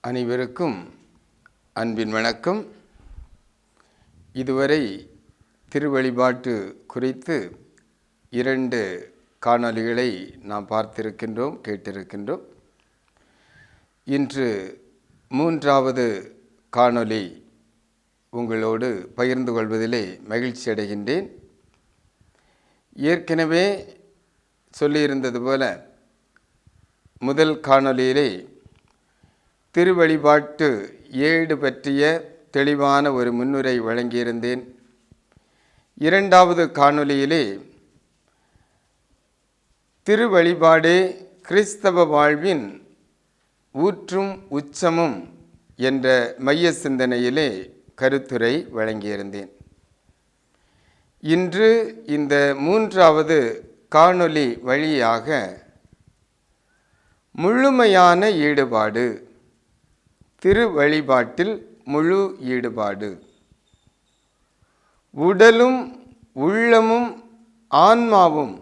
அனைவருக்கும் அன்பின் வணக்கம். இதுவரை திருவழிபாட்டு குறித்து இரண்டு காணொளிகளை நாம் பார்த்திருக்கின்றோம் கேட்டிருக்கின்றோம். இன்று மூன்றாவது காணொளி உங்களோடு பகிர்ந்து கொள்வதிலே மகிழ்ச்சி அடைகின்றேன். ஏற்கனவே சொல்லியிருந்தது போல முதல் காணொளியிலே திருவழிபாட்டு ஏடு பற்றிய தெளிவான ஒரு முன்னுரை வழங்கியிருந்தேன். இரண்டாவது காணொளியிலே திருவழிபாடு கிறிஸ்தவ வாழ்வின் ஊற்றும் உச்சமும் என்ற மைய சிந்தனையிலே கருத்துரை வழங்கியிருந்தேன். இன்று இந்த மூன்றாவது காணொளி வழியாக முழுமையான ஈடுபாடு திரு வழிபாட்டில் முழு ஈடுபாடு உடலும் உள்ளமும் ஆன்மாவும்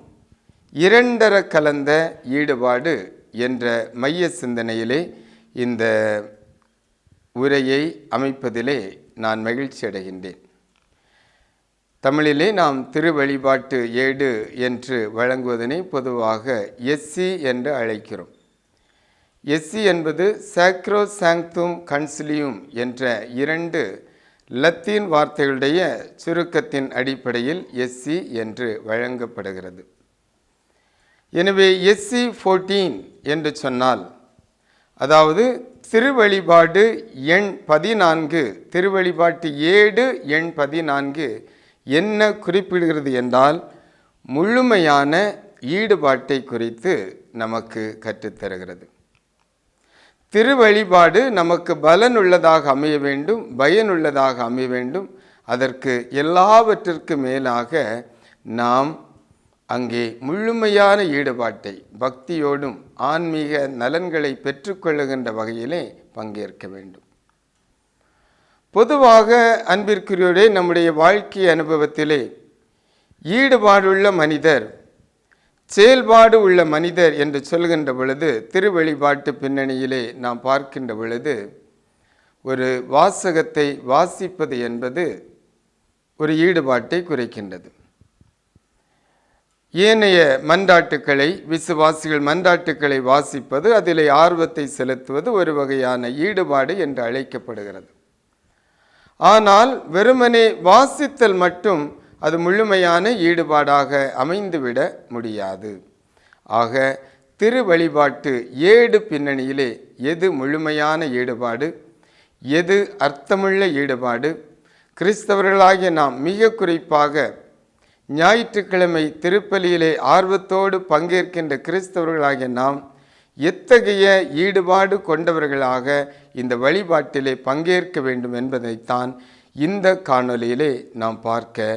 இரண்டர கலந்த ஈடுபாடு என்ற மைய சிந்தனையிலே இந்த உரையை அமைப்பதிலே நான் மகிழ்ச்சி அடைகின்றேன். தமிழிலே நாம் திருவழிபாட்டு ஏடு என்று வழங்குவதனை பொதுவாக எஸ்சி என்று அழைக்கிறோம். எஸ்சி என்பது சாக்ரோ சாங்தும் கன்சிலியும் என்ற இரண்டு லத்தீன் வார்த்தைகளுடைய சுருக்கத்தின் அடிப்படையில் எஸ்சி என்று வழங்கப்படுகிறது. எனவே எஸ்சி ஃபோர்டீன் என்று சொன்னால் அதாவது திருவழிபாடு எண் பதினான்கு திருவழிபாட்டு ஏடு எண் பதினான்கு என்ன குறிப்பிடுகிறது என்றால் முழுமையான ஈடுபாட்டை குறித்து நமக்கு கற்றுத்தருகிறது. திருவழிபாடு நமக்கு பலனுள்ளதாக அமைய வேண்டும் பயனுள்ளதாக அமைய வேண்டும். அதற்கு எல்லாவற்றிற்கு மேலாக நாம் அங்கே முழுமையான ஈடுபாட்டை பக்தியோடும் ஆன்மீக நலன்களை பெற்றுக்கொள்ளுகின்ற வகையிலே பங்கேற்க வேண்டும். பொதுவாக அன்பிற்குரியோடே நம்முடைய வாழ்க்கை அனுபவத்திலே ஈடுபாடுள்ள மனிதர் செயல்பாடு உள்ள மனிதர் என்று சொல்கின்ற பொழுது திருவழிபாட்டு பின்னணியிலே நாம் பார்க்கின்ற பொழுது ஒரு வாசகத்தை வாசிப்பது என்பது ஒரு ஈடுபாட்டை குறைக்கின்றது. ஏனைய மன்றாட்டுக்களை விசுவாசிகள் மன்றாட்டுக்களை வாசிப்பது அதிலே ஆர்வத்தை செலுத்துவது ஒரு வகையான ஈடுபாடு என்று அழைக்கப்படுகிறது. ஆனால் வெறுமனே வாசித்தல் மட்டும் அது முழுமையான ஈடுபாடாக அமைந்துவிட முடியாது. ஆக திரு வழிபாட்டு ஏடு பின்னணியிலே எது முழுமையான ஈடுபாடு? எது அர்த்தமுள்ள ஈடுபாடு? கிறிஸ்தவர்களாகிய நாம் மிக குறிப்பாக ஞாயிற்றுக்கிழமை திருப்பலியிலே ஆர்வத்தோடு பங்கேற்கின்ற கிறிஸ்தவர்களாகிய நாம் எத்தகைய ஈடுபாடு கொண்டவர்களாக இந்த வழிபாட்டிலே பங்கேற்க வேண்டும் என்பதைத்தான் இந்த காணொலியிலே நாம் பார்க்க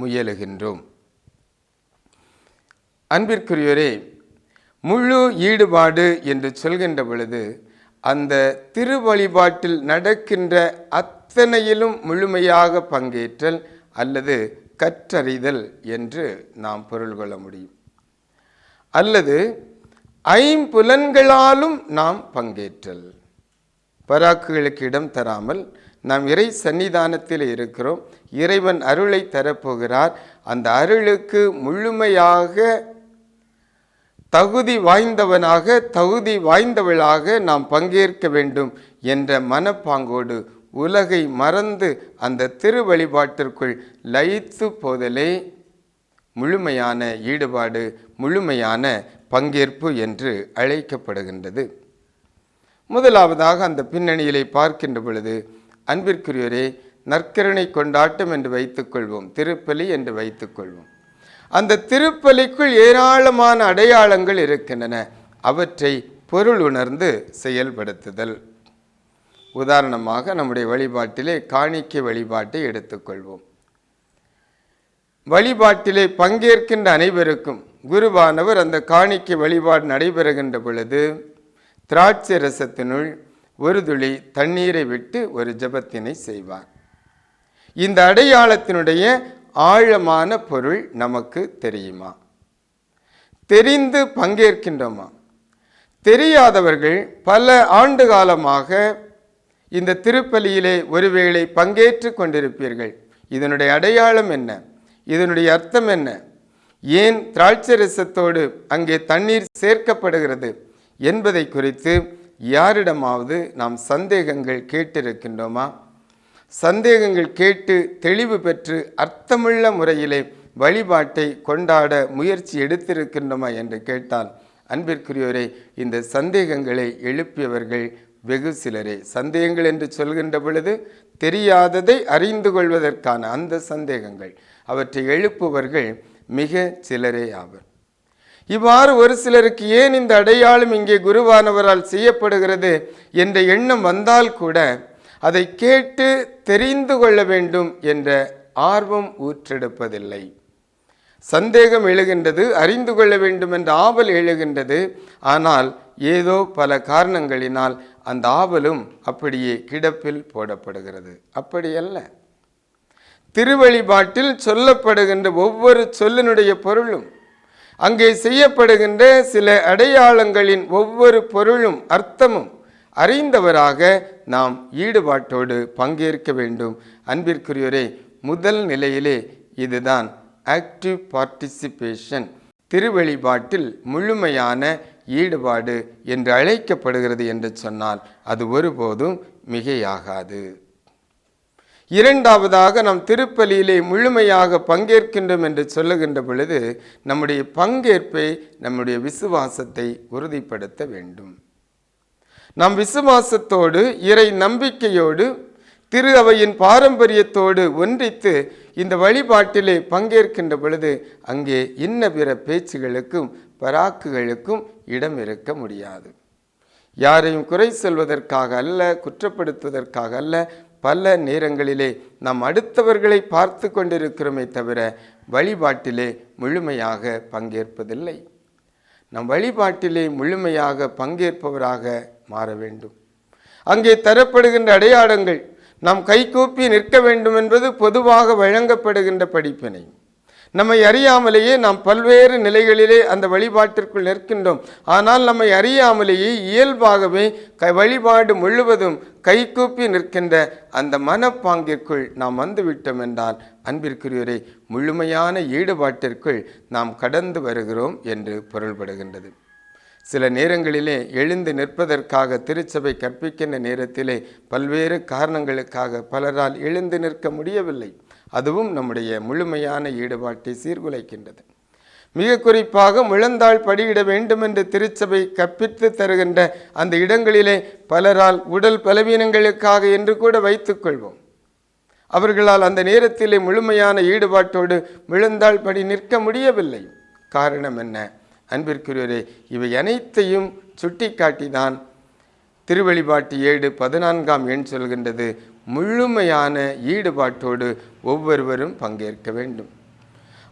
முயலுகின்றோம். அன்பிற்குரியோரே முழு ஈடுபாடு என்று சொல்கின்ற பொழுது அந்த திருவழிபாட்டில் நடக்கின்ற அத்தனையிலும் முழுமையாக பங்கேற்றல் அல்லது கற்றறிதல் என்று நாம் பொருள் கொள்ள முடியும். அல்லது ஐம்புலன்களாலும் நாம் பங்கேற்றல். பராக்குகளுக்கு இடம் தராமல் நாம் இறை சன்னிதானத்தில் இருக்கிறோம். இறைவன் அருளை தரப்போகிறார். அந்த அருளுக்கு முழுமையாக தகுதி வாய்ந்தவனாக தகுதி வாய்ந்தவளாக நாம் பங்கேற்க வேண்டும் என்ற மனப்பாங்கோடு உலகை மறந்து அந்த திரு வழிபாட்டிற்குள் லயித்து போதலே முழுமையான ஈடுபாடு முழுமையான பங்கேற்பு என்று அழைக்கப்படுகின்றது. முதலாவதாக அந்த பின்னணியிலே பார்க்கின்ற பொழுது அன்பிற்குரியவரே நற்கருணை கொண்டாட்டம் என்று வைத்துக்கொள்வோம் திருப்பலி என்று வைத்துக்கொள்வோம். அந்த திருப்பலிக்குள் ஏராளமான அடையாளங்கள் இருக்கின்றன. அவற்றை பொருள் உணர்ந்து செயல்படுத்துதல். உதாரணமாக நம்முடைய வழிபாட்டிலே காணிக்கை வழிபாட்டை எடுத்துக்கொள்வோம். வழிபாட்டிலே பங்கேற்கின்ற அனைவருக்கும் குருவானவர் அந்த காணிக்கை வழிபாடு நடைபெறுகின்ற பொழுது திராட்சை ரசத்தினுள் ஒரு துளி தண்ணீரை விட்டு ஒரு ஜெபத்தினை செய்வார். இந்த அடையாளத்தினுடைய ஆழமான பொருள் நமக்கு தெரியுமா? தெரிந்து பங்கேற்கின்றோமா? தெரியாதவர்கள் பல ஆண்டு காலமாக இந்த திருப்பலியிலே ஒருவேளை பங்கேற்று கொண்டிருப்பீர்கள். இதனுடைய அடையாளம் என்ன? இதனுடைய அர்த்தம் என்ன? ஏன் திராட்சை ரசத்தோடு அங்கே தண்ணீர் சேர்க்கப்படுகிறது என்பதை குறித்து யாரிடமாவது நாம் சந்தேகங்கள் கேட்டிருக்கின்றோமா? சந்தேகங்கள் கேட்டு தெளிவு பெற்று அர்த்தமுள்ள முறையிலே வழிபாட்டை கொண்டாட முயற்சி எடுத்திருக்கின்றோமா என்று கேட்டால் அன்பிற்குரியோரே இந்த சந்தேகங்களை எழுப்பியவர்கள் வெகு சிலரே. சந்தேகங்கள் என்று சொல்கின்ற பொழுது தெரியாததை அறிந்து கொள்வதற்கான அந்த சந்தேகங்கள் அவற்றை எழுப்புவர்கள் மிக சிலரே ஆவர். இவ்வாறு ஒரு சிலருக்கு ஏன் இந்த அடையாளம் இங்கே குருவானவரால் செய்யப்படுகிறது என்ற எண்ணம் வந்தால் கூட அதை கேட்டு தெரிந்து கொள்ள வேண்டும் என்ற ஆர்வம் ஊற்றெடுப்பதில்லை. சந்தேகம் எழுகின்றது அறிந்து கொள்ள வேண்டும் என்ற ஆவல் எழுகின்றது. ஆனால் ஏதோ பல காரணங்களினால் அந்த ஆவலும் அப்படியே கிடப்பில் போடப்படுகிறது. அப்படியல்ல திருவழிபாட்டில் சொல்லப்படுகின்ற ஒவ்வொரு சொல்லினுடைய பொருளும் அங்கே செய்யப்படுகின்ற சில அடையாளங்களின் ஒவ்வொரு பொருளும் அர்த்தமும் அறிந்தவராக நாம் ஈடுபாட்டோடு பங்கேற்க வேண்டும். அன்பிற்குரியோரே முதல் நிலையிலே இதுதான் ஆக்டிவ் பார்ட்டிசிபேஷன் திருவழிபாட்டில் முழுமையான ஈடுபாடு என்று அழைக்கப்படுகிறது என்று சொன்னால் அது ஒருபோதும் மிகையாகாது. இரண்டாவதாக நாம் திருப்பலியிலே முழுமையாக பங்கேற்கின்றோம் என்று சொல்லுகின்ற பொழுது நம்முடைய பங்கேற்பை நம்முடைய விசுவாசத்தை உறுதிப்படுத்த வேண்டும். நாம் விசுவாசத்தோடு இறை நம்பிக்கையோடு திரு அவையின் பாரம்பரியத்தோடு ஒன்றித்து இந்த வழிபாட்டிலே பங்கேற்கின்ற பொழுது அங்கே இன்ன பிற பேச்சுகளுக்கும் பராக்குகளுக்கும் இடம் இருக்க முடியாது. யாரையும் குறை சொல்வதற்காக அல்ல குற்றப்படுத்துவதற்காக அல்ல பல நேரங்களிலே நாம் அடுத்தவர்களை பார்த்து கொண்டிருக்கிறோமே தவிர வழிபாட்டிலே முழுமையாக பங்கேற்பதில்லை. நம் வழிபாட்டிலே முழுமையாக பங்கேற்பவராக மாற வேண்டும். அங்கே தரப்படுகின்ற அடையாளங்கள் நாம் கைகூப்பி நிற்க வேண்டும் என்பது பொதுவாக வழங்கப்படுகின்ற படிப்பினை. நம்மை அறியாமலேயே நாம் பல்வேறு நிலைகளிலே அந்த வழிபாட்டிற்குள் நிற்கின்றோம். ஆனால் நம்மை அறியாமலேயே இயல்பாகவே க வழிபாடு முழுவதும் கைகூப்பி நிற்கின்ற அந்த மனப்பாங்கிற்குள் நாம் வந்துவிட்டோம் என்றால் அன்பிற்குரியவரை முழுமையான ஈடுபாட்டிற்குள் நாம் கடந்து வருகிறோம் என்று பொருள்படுகின்றது. சில நேரங்களிலே எழுந்து நிற்பதற்காக திருச்சபை கற்பிக்கின்ற நேரத்திலே பல்வேறு காரணங்களுக்காக பலரால் எழுந்து நிற்க முடியவில்லை. அதுவும் நம்முடைய முழுமையான ஈடுபாட்டை சீர்குலைக்கின்றது. மிக குறிப்பாக முழந்தாள் படியிட வேண்டும் என்று திருச்சபை கற்பித்து தருகின்ற அந்த இடங்களிலே பலரால் உடல் பலவீனங்களுக்காக என்று கூட வைத்துக்கொள்வோம் அவர்களால் அந்த நேரத்திலே முழுமையான ஈடுபாட்டோடு விழுந்தாள் படி நிற்க முடியவில்லை. காரணம் என்ன? அன்பிற்குரியவரே இவை அனைத்தையும் சுட்டிக்காட்டிதான் திருவழிபாட்டு ஏடு பதினான்காம் எண் சொல்கின்றது. முழுமையான ஈடுபாட்டோடு ஒவ்வொருவரும் பங்கேற்க வேண்டும்.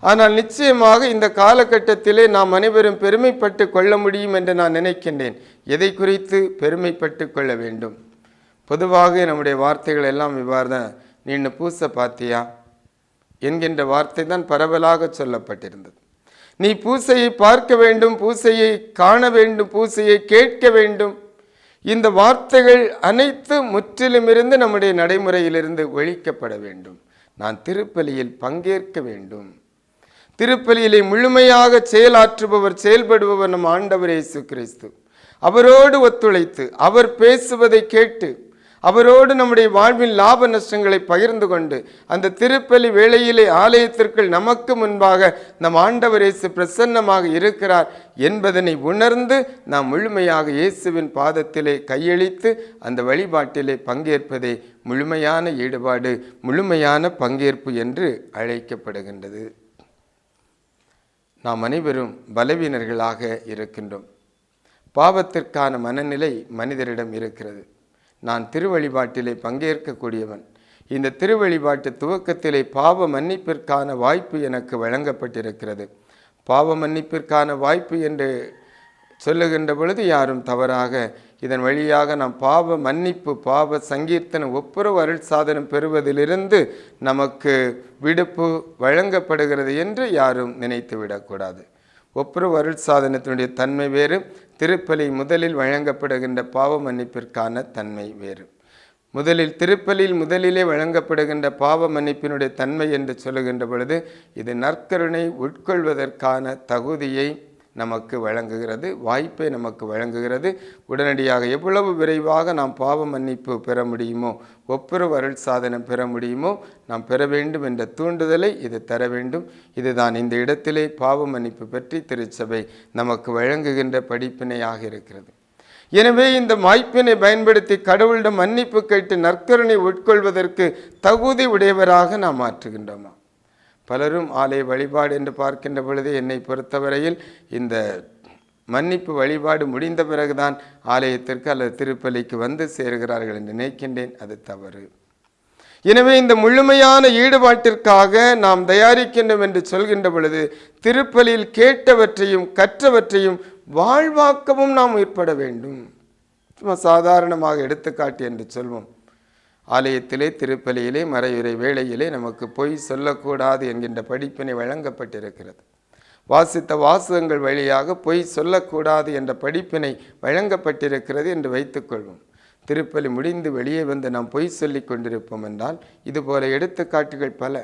ஆனால் நிச்சயமாக இந்த காலகட்டத்திலே நாம் அனைவரும் பெருமைப்பட்டு கொள்ள முடியும் என்று நான் நினைக்கின்றேன். எதை குறித்து பெருமைப்பட்டு கொள்ள வேண்டும்? பொதுவாக நம்முடைய வார்த்தைகள் எல்லாம் இவ்வாறு தான் நீ பூசை பார்த்தியா என்கின்ற வார்த்தை தான் பரவலாக சொல்லப்பட்டிருந்தது. நீ பூசையை பார்க்க வேண்டும் பூசையை காண வேண்டும் பூசையை கேட்க வேண்டும். இந்த வார்த்தைகள் அனைத்து முற்றிலுமிருந்து நம்முடைய நடைமுறையிலிருந்து ஒழிக்கப்பட வேண்டும். நான் திருப்பலியில் பங்கேற்க வேண்டும். திருப்பலியிலே முழுமையாக செயலாற்றுபவர் செயல்படுபவர் நம் ஆண்டவர் இயேசு கிறிஸ்து. அவரோடு ஒத்துழைத்து அவர் பேசுவதை கேட்டு அவரோடு நம்முடைய வாழ்வின் லாப நஷ்டங்களை பகிர்ந்து கொண்டு அந்த திருப்பலி வேளையிலே ஆலயத்திற்குள் நமக்கு முன்பாக நம் ஆண்டவர் இயேசு பிரசன்னமாக இருக்கிறார் என்பதனை உணர்ந்து நாம் முழுமையாக இயேசுவின் பாதத்திலே கையளித்து அந்த வழிபாட்டிலே பங்கேற்பதே முழுமையான ஈடுபாடு முழுமையான பங்கேற்பு என்று அழைக்கப்படுகின்றது. நாம் அனைவரும் பலவீனர்களாக இருக்கின்றோம். பாவத்திற்கான மனநிலை மனிதரிடம் இருக்கிறது. நான் திருவழிபாட்டிலே பங்கேற்கக்கூடியவன். இந்த திருவழிபாட்டு துவக்கத்திலே பாவ மன்னிப்பிற்கான வாய்ப்பு எனக்கு வழங்கப்பட்டிருக்கிறது. பாவ மன்னிப்பிற்கான வாய்ப்பு என்று சொல்லுகின்ற பொழுது யாரும் தவறாக இதன் வழியாக நாம் பாவ மன்னிப்பு பாவ சங்கீர்த்தன ஒப்புரவு அருள் சாதனம் பெறுவதிலிருந்து நமக்கு விடுப்பு வழங்கப்படுகிறது என்று யாரும் நினைத்து விடக்கூடாது ஒப்புரவு அருள் சாதனத்தினுடைய தன்மை வேறு திருப்பலி முதலில் வழங்கப்படுகின்ற பாவ மன்னிப்பிற்கான தன்மை வேறு. முதலில் திருப்பலியில் முதலிலே வழங்கப்படுகின்ற பாவ மன்னிப்பினுடைய தன்மை என்று சொல்லுகின்ற பொழுது இது நற்கருணை உட்கொள்வதற்கான தகுதியை நமக்கு வழங்குகிறது வாய்ப்பை நமக்கு வழங்குகிறது. உடனடியாக எவ்வளவு விரைவாக நாம் பாவ மன்னிப்பு பெற முடியுமோ ஒப்புரவு அருள் சாதனம் பெற முடியுமோ நாம் பெற வேண்டும் என்ற தூண்டுதலை இது தர வேண்டும். இதுதான் இந்த இடத்திலே பாவ மன்னிப்பு பற்றி திருச்சபை நமக்கு வழங்குகின்ற படிப்பினையாக இருக்கிறது. எனவே இந்த வாய்ப்பினை பயன்படுத்தி கடவுளிடம் மன்னிப்பு கேட்டு நற்கருணை உட்கொள்வதற்கு தகுதி உடையவராக நாம் மாற்றுகின்றோமா? பலரும் ஆலய வழிபாடு என்று பார்க்கின்ற பொழுது என்னை பொறுத்தவரையில் இந்த மன்னிப்பு வழிபாடு முடிந்த பிறகுதான் ஆலயத்திற்கு அல்லது திருப்பலிக்கு வந்து சேருகிறார்கள் என்று நினைக்கின்றேன். அது தவறு. எனவே இந்த முழுமையான ஈடுபாட்டிற்காக நாம் தயாரிக்கின்றோம் என்று சொல்கின்ற பொழுது திருப்பலியில் கேட்டவற்றையும் கற்றவற்றையும் வாழ்வாக்கவும் நாம் ஏற்பட வேண்டும். சும்மா சாதாரணமாக எடுத்துக்காட்டு என்று சொல்வோம். ஆலயத்திலே திருப்பலியிலே மறையுறை வேளையிலே நமக்கு பொய் சொல்லக்கூடாது என்கின்ற படிப்பினை வழங்கப்பட்டிருக்கிறது. வாசித்த வாசகங்கள் வழியாக பொய் சொல்லக்கூடாது என்ற படிப்பினை வழங்கப்பட்டிருக்கிறது என்று வைத்துக்கொள்வோம் திருப்பலி முடிந்து வெளியே வந்து நாம் பொய் சொல்லி கொண்டிருப்போம் என்றால் இதுபோல எடுத்துக்காட்டுகள் பல.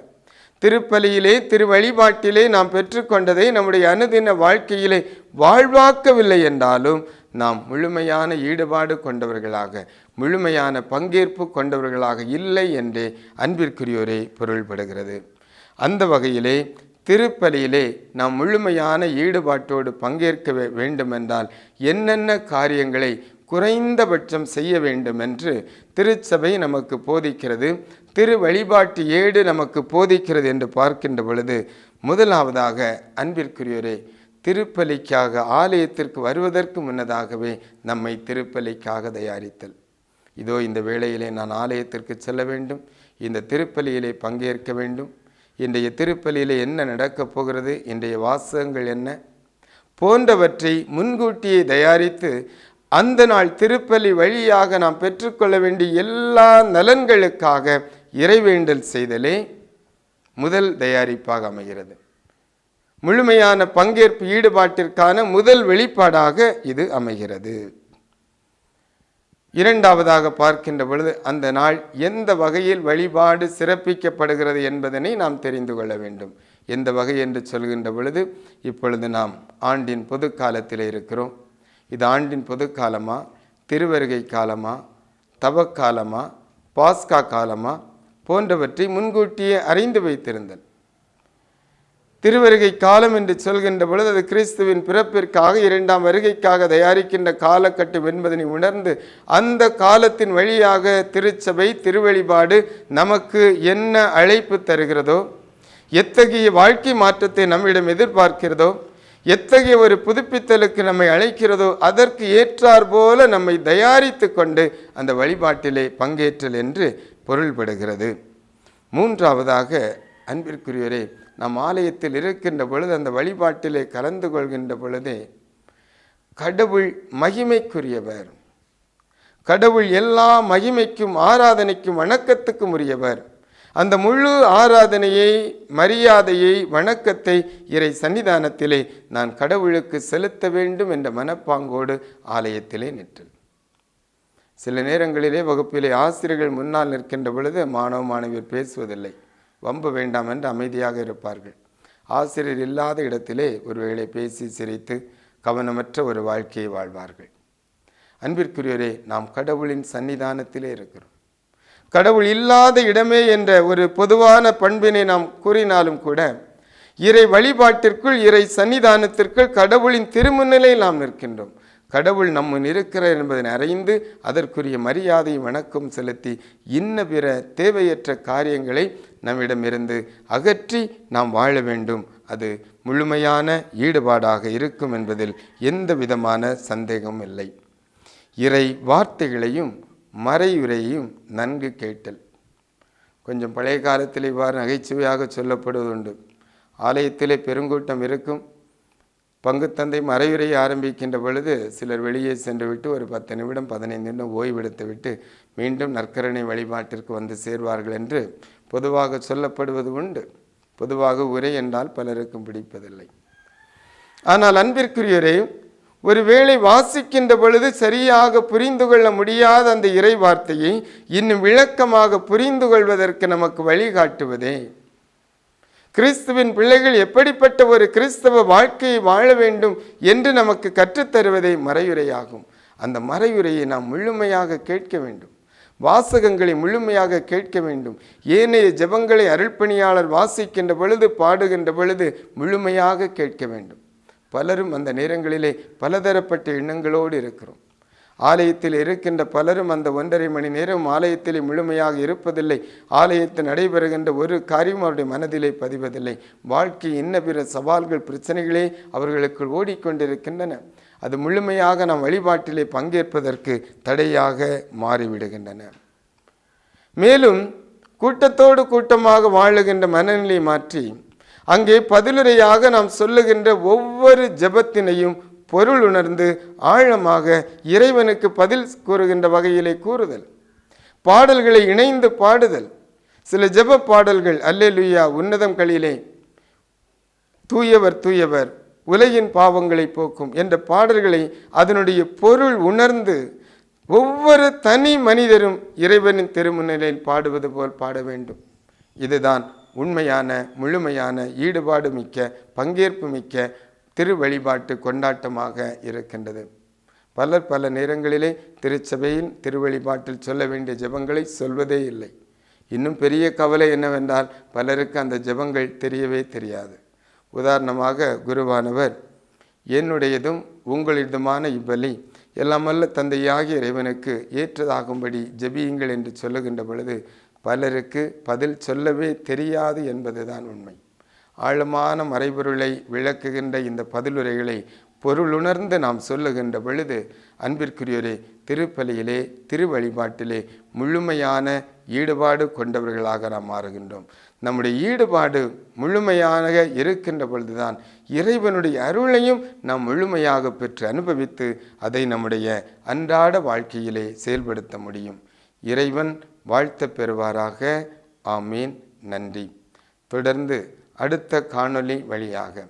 திருப்பலியிலே திரு வழிபாட்டிலே நாம் பெற்றுக்கொண்டதை நம்முடைய அனுதின வாழ்க்கையிலே வாழ்வாக்கவில்லை என்றாலும் நாம் முழுமையான ஈடுபாடு கொண்டவர்களாக முழுமையான பங்கேற்பு கொண்டவர்களாக இல்லை என்றே அன்பிற்குரியோரே பொருள்படுகிறது. அந்த வகையிலே திருப்பலியிலே நாம் முழுமையான ஈடுபாட்டோடு பங்கேற்க வேண்டுமென்றால் என்னென்ன காரியங்களை குறைந்தபட்சம் செய்ய வேண்டும் என்று திருச்சபை நமக்கு போதிக்கிறது. திரு வழிபாட்டு ஏடு நமக்கு போதிக்கிறது என்று பார்க்கின்ற பொழுது முதலாவதாக அன்பிற்குரியோரே திருப்பலிக்காக ஆலயத்திற்கு வருவதற்கு முன்னதாகவே நம்மை திருப்பலிக்காக தயாரித்தல். இதோ இந்த வேளையிலே நான் ஆலயத்திற்கு செல்ல வேண்டும். இந்த திருப்பலியிலே பங்கேற்க வேண்டும். இன்றைய திருப்பலியிலே என்ன நடக்கப் போகிறது? இன்றைய வாசகங்கள் என்ன? போன்றவற்றை முன்கூட்டியே தயாரித்து அந்த நாள் திருப்பலி வழியாக நாம் பெற்றுக்கொள்ள வேண்டிய எல்லா நலன்களுக்காக இறைவேண்டல் செய்தலே முதல் தயாரிப்பாக அமைகிறது. முழுமையான பங்கேற்பு ஈடுபாட்டிற்கான முதல் வெளிப்பாடாக இது அமைகிறது. இரண்டாவதாக பார்க்கின்ற பொழுது அந்த நாள் எந்த வகையில் வழிபாடு சிறப்பிக்கப்படுகிறது என்பதனை நாம் தெரிந்து கொள்ள வேண்டும். எந்த வகை என்று சொல்கின்ற பொழுது இப்பொழுது நாம் ஆண்டின் பொது காலத்தில் இருக்கிறோம். இது ஆண்டின் பொது காலமா திருவருகை காலமா தவக்காலமா பாஸ்கா காலமா போன்றவற்றை முன்கூட்டியே அறிந்து வைத்திருந்தன் திருவருகை காலம் என்று சொல்கின்ற பொழுது அது கிறிஸ்துவின் பிறப்பிற்காக இரண்டாம் வருகைக்காக தயாரிக்கின்ற காலகட்டம் என்பதனை உணர்ந்து அந்த காலத்தின் வழியாக திருச்சபை திருவழிபாடு நமக்கு என்ன அழைப்பு தருகிறதோ எத்தகைய வாழ்க்கை மாற்றத்தை நம்மிடம் எதிர்பார்க்கிறதோ எத்தகைய ஒரு புதுப்பித்தலுக்கு நம்மை அழைக்கிறதோ அதற்கு ஏற்றார் போல நம்மை தயாரித்து கொண்டு அந்த வழிபாட்டிலே பங்கேற்றல் என்று பொருள்படுகிறது. மூன்றாவதாக அன்பிற்குரியவரே நம் ஆலயத்தில் இருக்கின்ற பொழுது அந்த வழிபாட்டிலே கலந்து கொள்கின்ற பொழுதே கடவுள் மகிமைக்குரியவர். கடவுள் எல்லா மகிமைக்கும் ஆராதனைக்கும் வணக்கத்துக்கும் உரியவர். அந்த முழு ஆராதனையை மரியாதையை வணக்கத்தை இறை சன்னிதானத்திலே நான் கடவுளுக்கு செலுத்த வேண்டும் என்ற மனப்பாங்கோடு ஆலயத்திலே நிற்றல். சில நேரங்களிலே வகுப்பிலே ஆசிரியர்கள் முன்னால் நிற்கின்ற பொழுது மாணவ மாணவியர் பேசுவதில்லை. வம்பு வேண்டாம் என்று அமைதியாக இருப்பார்கள். ஆசிரியர் இல்லாத இடத்திலே ஒருவேளை பேசி சிரித்து கவனமற்ற ஒரு வாழ்க்கையை வாழ்வார்கள். அன்பிற்குரியவரே நாம் கடவுளின் சன்னிதானத்திலே இருக்கிறோம். கடவுள் இல்லாத இடமே என்ற ஒரு பொதுவான பண்பினை நாம் கூறினாலும் கூட இறை வழிபாட்டிற்குள் இறை சன்னிதானத்திற்குள் கடவுளின் திருமுன்னிலையில் நாம் நிற்கின்றோம். கடவுள் நம்முன் இருக்கிறார் என்பதை அறிந்து அதற்குரிய மரியாதை வணக்கம் செலுத்தி இன்ன பிற தேவையற்ற காரியங்களை நம்மிடமிருந்து அகற்றி நாம் வாழ வேண்டும். அது முழுமையான ஈடுபாடாக இருக்கும் என்பதில் எந்த விதமான சந்தேகமும் இல்லை. இறை வார்த்தைகளையும் மறையுரையையும் நன்கு கேட்டல். கொஞ்சம் பழைய காலத்தில் இவ்வாறு நகைச்சுவையாக சொல்லப்படுவதுண்டு. ஆலயத்திலே பெருங்கூட்டம் இருக்கும். பங்குத்தந்தை மறையுறை ஆரம்பிக்கின்ற பொழுது சிலர் வெளியே சென்று விட்டு ஒரு பத்து நிமிடம் பதினைந்து நிமிடம் ஓய்வெடுத்து விட்டு மீண்டும் நற்கரணை வழிபாட்டிற்கு வந்து சேர்வார்கள் என்று பொதுவாக சொல்லப்படுவது உண்டு. பொதுவாக உரை என்றால் பலருக்கும் பிடிப்பதில்லை. ஆனால் அன்பிற்குரியரே ஒருவேளை வாசிக்கின்ற பொழுது சரியாக புரிந்து கொள்ள முடியாத அந்த இறை வார்த்தையை இன்னும் விளக்கமாக புரிந்து கொள்வதற்கு நமக்கு வழிகாட்டுவதே கிறிஸ்துவின் பிள்ளைகள் எப்படிப்பட்ட ஒரு கிறிஸ்தவ வாழ்க்கையை வாழ வேண்டும் என்று நமக்கு கற்றுத்தருவதே மறையுரையாகும் அந்த மறையுரையை நாம் முழுமையாக கேட்க வேண்டும். வாசகங்களை முழுமையாக கேட்க வேண்டும். ஏனைய ஜெபங்களை அருள்பணியாளர் வாசிக்கின்ற பொழுது பாடுகின்ற பொழுது முழுமையாக கேட்க வேண்டும். பலரும் அந்த நேரங்களிலே பலதரப்பட்ட எண்ணங்களோடு இருக்கிறோம். ஆலயத்தில் இருக்கின்ற பலரும் அந்த ஒன்றரை மணி நேரம் ஆலயத்திலே முழுமையாக இருப்பதில்லை. ஆலயத்தில் நடைபெறுகின்ற ஒரு காரியம் அவருடைய மனதிலே பதிவதில்லை. வாழ்க்கை இன்ன பிற சவால்கள் பிரச்சனைகளே அவர்களுக்குள் ஓடிக்கொண்டிருக்கின்றன. அது முழுமையாக நாம் வழிபாட்டிலே பங்கேற்பதற்கு தடையாக மாறிவிடுகின்றன. மேலும் கூட்டத்தோடு கூட்டமாக வாழுகின்ற மனநிலை மாற்றி அங்கே பதிலுரையாக நாம் சொல்லுகின்ற ஒவ்வொரு ஜெபத்தினையும் பொருள் உணர்ந்து ஆழமாக இறைவனுக்கு பதில் கூறுகின்ற வகையிலே கூறுதல். பாடல்களை இணைந்து பாடுதல். சில ஜெப பாடல்கள் அல்லேலுயா உன்னதம் களிலே தூயவர் தூயவர் உலகின் பாவங்களை போக்கும் என்ற பாடல்களை அதனுடைய பொருள் உணர்ந்து ஒவ்வொரு தனி மனிதரும் இறைவனின் திருமுன்னிலையில் பாடுவது போல் பாட வேண்டும். இதுதான் உண்மையான முழுமையான ஈடுபாடு மிக்க பங்கேற்பு மிக்க திரு வழிபாட்டு கொண்டாட்டமாக இருக்கின்றது. பலர் பல நேரங்களிலே திருச்சபையின் திருவழிபாட்டில் சொல்ல வேண்டிய ஜெபங்களை சொல்வதே இல்லை. இன்னும் பெரிய கவலை என்னவென்றால் பலருக்கு அந்த ஜெபங்கள் தெரியவே தெரியாது. உதாரணமாக குருவானவர் என்னுடையதும் உங்களிடமான இவ்வலி எல்லாமல்ல தந்தையாகிய இறைவனுக்கு ஏற்றதாகும்படி ஜெபியுங்கள் என்று சொல்லுகின்ற பொழுது பலருக்கு பதில் சொல்லவே தெரியாது என்பதுதான் உண்மை. ஆழமான மறைபொருளை விளக்குகின்ற இந்த பதிலுரைகளை பொருளுணர்ந்து நாம் சொல்லுகின்ற பொழுது அன்பிற்குரியோரே திருப்பலியிலே திருவழிபாட்டிலே முழுமையான ஈடுபாடு கொண்டவர்களாக நாம் மாறுகின்றோம். நம்முடைய ஈடுபாடு முழுமையாக இருக்கின்ற பொழுதுதான் இறைவனுடைய அருளையும் நாம் முழுமையாக பெற்று அனுபவித்து அதை நம்முடைய அன்றாட வாழ்க்கையிலே செயல்படுத்த முடியும். இறைவன் வாழ்த்த பெறுவாராக. ஆமீன். நன்றி. தொடர்ந்து அடுத்த காணொளி வழியாக.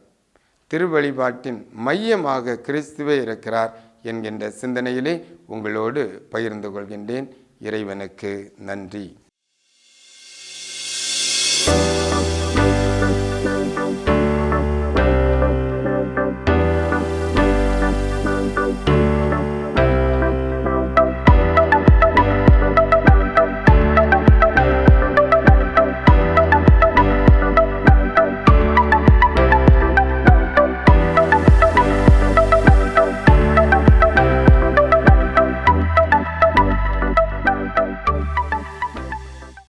திருவழிபாட்டின் மையமாக கிறிஸ்துவே இருக்கிறார் என்கின்ற சிந்தனையிலே உங்களோடு பகிர்ந்து கொள்கின்றேன். இறைவனுக்கு நன்றி.